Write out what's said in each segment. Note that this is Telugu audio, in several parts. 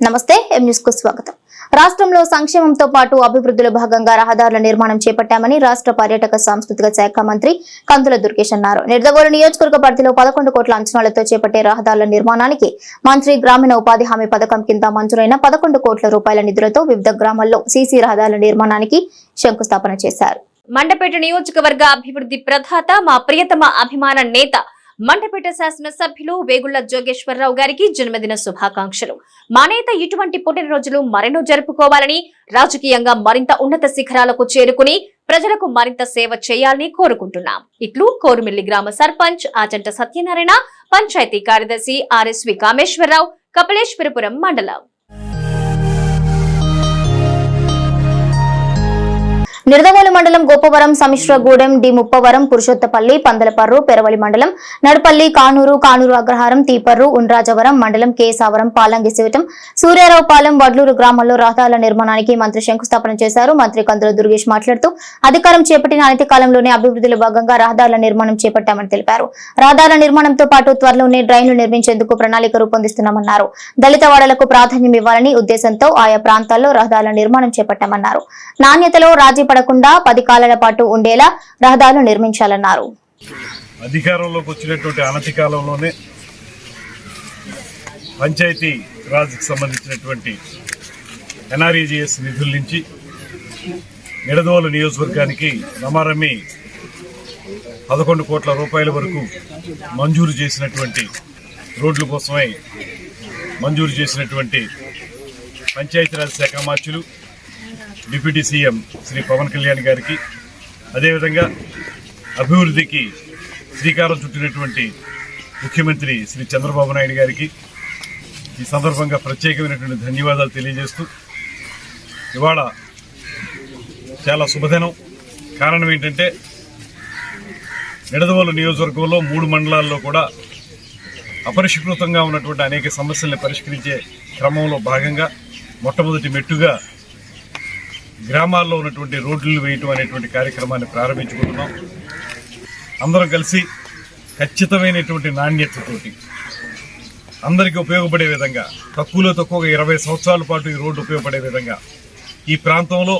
నమస్తే ఎం న్యూస్కు స్వాగతం. రాష్ట్రంలో సంక్షేమంతో పాటు అభివృద్ధిలో భాగంగా రహదారుల నిర్మాణం చేపట్టామని రాష్ట్ర పర్యాటక సాంస్కృతిక శాఖ మంత్రి కందుల దుర్గేష్ అన్నారు. నిర్దగోలు నియోజకవర్గ పరిధిలో పదకొండు కోట్ల అంచనాలతో చేపట్టే రహదారుల నిర్మాణానికి మంత్రి గ్రామీణ ఉపాధి హామీ పథకం కింద మంజూరైన పదకొండు కోట్ల రూపాయల నిధులతో వివిధ గ్రామాల్లో సీసీ రహదారుల నిర్మాణానికి శంకుస్థాపన చేశారు. మండపేట నియోజకవర్గ అభివృద్ధి ప్రధాత మా ప్రియతమ అభిమాన నేత మండపేట శాసన సభ్యులు వేగుళ్ళ జోగేశ్వరరావు గారికి జన్మదిన శుభాకాంక్షలు. మా నేత ఇటువంటి పుట్టినరోజులు మరెన్నో జరుపుకోవాలని రాజకీయంగా మరింత ఉన్నత శిఖరాలకు చేరుకుని ప్రజలకు మరింత సేవ చేయాలని కోరుకుంటున్నాం. ఇట్లు కోరుమిల్లి గ్రామ సర్పంచ్ ఆచంట సత్యనారాయణ పంచాయతీ కార్యదర్శి ఆర్ఎస్వి కామేశ్వరరావు కపిలేశ్వరపురం మండలం. నిడదవోలు మండలం గోపవరం సమిశ్రగూడెం డి ముప్పవరం పురుషోత్తపల్లి పందలపర్రు పెరవలి మండలం నడుపల్లి కానూరు కానూరు అగ్రహారం తీపర్రు ఉండ్రాజవరం మండలం కేసావరం పాలంగి శివటం సూర్యారావుపాలెం వడ్లూరు గ్రామంలో రహదారుల నిర్మాణానికి మంత్రి శంకుస్థాపన చేశారు. మంత్రి కందుల దుర్గేష్ మాట్లాడుతూ అధికారం చేపట్టిన అనతి కాలంలోనే అభివృద్ధిలో భాగంగా రహదారుల నిర్మాణం చేపట్టామని తెలిపారు. రహదారుల నిర్మాణంతో పాటు త్వరలోనే డ్రైన్లు నిర్మించేందుకు ప్రణాళిక రూపొందిస్తున్నామన్నారు. దళిత వాడలకు ప్రాధాన్యం ఇవ్వాలని ఉద్దేశంతో ఆయా ప్రాంతాల్లో రహదారుల నిర్మాణం చేపట్టామన్నారు. నాణ్యతలో రాజీ పడకుండా పది కాలాల పాటు ఉండేలా రహదారులు నిర్మించాలన్నారు. అధికారంలోకి వచ్చినటువంటి అనతి కాలంలోనే పంచాయతీ రాజ్కి సంబంధించినటువంటి ఎన్ఆర్ఈజిఎస్ నిధుల నుంచి నిడదోలు నియోజకవర్గానికి రమారమి పదకొండు కోట్ల రూపాయల వరకు మంజూరు చేసినటువంటి రోడ్ల కోసమై మంజూరు చేసినటువంటి పంచాయతీరాజ్ శాఖ మార్చులు డిప్యూటీ సీఎం శ్రీ పవన్ కళ్యాణ్ గారికి అదేవిధంగా అభివృద్ధికి శ్రీకారం చుట్టినటువంటి ముఖ్యమంత్రి శ్రీ చంద్రబాబు నాయుడు గారికి ఈ సందర్భంగా ప్రత్యేకమైనటువంటి ధన్యవాదాలు తెలియజేస్తూ ఇవాళ చాలా శుభదినం. కారణం ఏంటంటే నిడదవోలు నియోజకవర్గంలో మూడు మండలాల్లో కూడా అపరిష్కృతంగా ఉన్నటువంటి అనేక సమస్యల్ని పరిష్కరించే క్రమంలో భాగంగా మొట్టమొదటి మెట్టుగా గ్రామాల్లో ఉన్నటువంటి రోడ్లు వేయటం అనేటువంటి కార్యక్రమాన్ని ప్రారంభించుకుంటున్నాం. అందరం కలిసి ఖచ్చితమైనటువంటి నాణ్యతతోటి అందరికీ ఉపయోగపడే విధంగా తక్కువలో తక్కువ ఇరవై సంవత్సరాల పాటు ఈ రోడ్డు ఉపయోగపడే విధంగా ఈ ప్రాంతంలో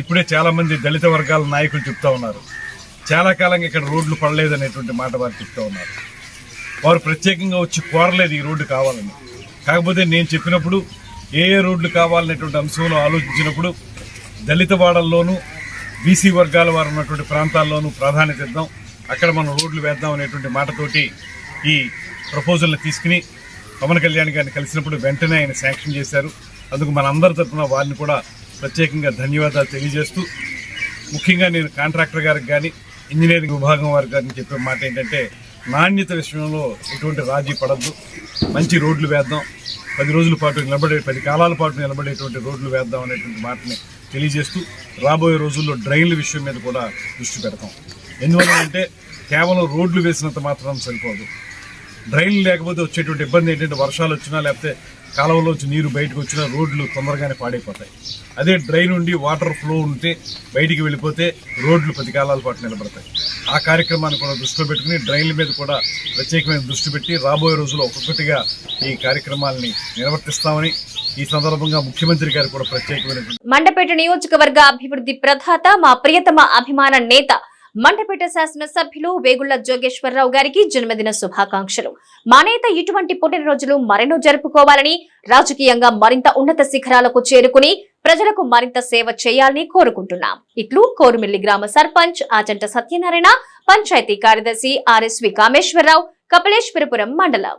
ఇప్పుడే చాలామంది దళిత వర్గాల నాయకులు చెప్తా ఉన్నారు. చాలా కాలంగా ఇక్కడ రోడ్లు పడలేదనేటువంటి మాట వారు చెప్తా ఉన్నారు. వారు ప్రత్యేకంగా వచ్చి కోరలేదు ఈ రోడ్డు కావాలని. కాకపోతే నేను చెప్పినప్పుడు ఏ ఏ రోడ్లు కావాలనేటువంటి అంశంలో ఆలోచించినప్పుడు దళిత వాడల్లోనూ బీసీ వర్గాల వారు ఉన్నటువంటి ప్రాంతాల్లోనూ ప్రాధాన్యత ఇద్దాం. అక్కడ మనం రోడ్లు వేద్దాం అనేటువంటి మాటతోటి ఈ ప్రపోజల్ని తీసుకుని పవన్ కళ్యాణ్ గారిని కలిసినప్పుడు వెంటనే ఆయన శాంక్షన్ చేశారు. అందుకు మనందరి తరఫున వారిని కూడా ప్రత్యేకంగా ధన్యవాదాలు తెలియజేస్తూ ముఖ్యంగా నేను కాంట్రాక్టర్ గారికి కానీ ఇంజనీరింగ్ విభాగం వారికి కానీ చెప్పే మాట ఏంటంటే నాణ్యత విషయంలో ఎటువంటి రాజీ పడద్దు. మంచి రోడ్లు వేద్దాం. పది రోజుల పాటు నిలబడే పది కాలాల పాటు నిలబడేటువంటి రోడ్లు వేద్దాం అనేటువంటి మాటని తెలియజేస్తూ రాబోయే రోజుల్లో డ్రైన్ల విషయం మీద కూడా దృష్టి పెడతాం. ఎందువల్ల అంటే కేవలం రోడ్లు వేసినంత మాత్రం సరిపోదు. డ్రైన్లు లేకపోతే వచ్చేటువంటి ఇబ్బంది ఏంటంటే వర్షాలు వచ్చినా లేకపోతే కాలువలోంచి నీరు బయటకు వచ్చినా రోడ్లు తొందరగానే పాడైపోతాయి. అదే డ్రైన్ ఉండి వాటర్ ఫ్లో ఉంటే బయటికి వెళ్ళిపోతే రోడ్లు పది కాలాల పాటు నిలబడతాయి. ఆ కార్యక్రమాన్ని కూడా దృష్టిలో పెట్టుకుని డ్రైన్ల మీద కూడా ప్రత్యేకమైన దృష్టి పెట్టి రాబోయే రోజుల్లో ఒక్కొక్కటిగా ఈ కార్యక్రమాలని నిర్వర్తిస్తామని ఈ సందర్భంగా ముఖ్యమంత్రి గారు కూడా ప్రత్యేకమైన మండపేట నియోజకవర్గ అభివృద్ధి ప్రధాత మా ప్రియతమ అభిమాన నేత మండపేట శాసన సభ్యులు వేగుళ్ళ జోగేశ్వరరావు గారికి జన్మదిన శుభాకాంక్షలు. మా నేత ఇటువంటి పుట్టినరోజులు మరెన్నో జరుపుకోవాలని రాజకీయంగా మరింత ఉన్నత శిఖరాలకు చేరుకుని ప్రజలకు మరింత సేవ చేయాలని కోరుకుంటున్నాం. ఇట్లు కోరుమిల్లి గ్రామ సర్పంచ్ ఆచంట సత్యనారాయణ పంచాయతీ కార్యదర్శి ఆర్ఎస్వి కామేశ్వరరావు కపిలేశ్వరపురం మండలం.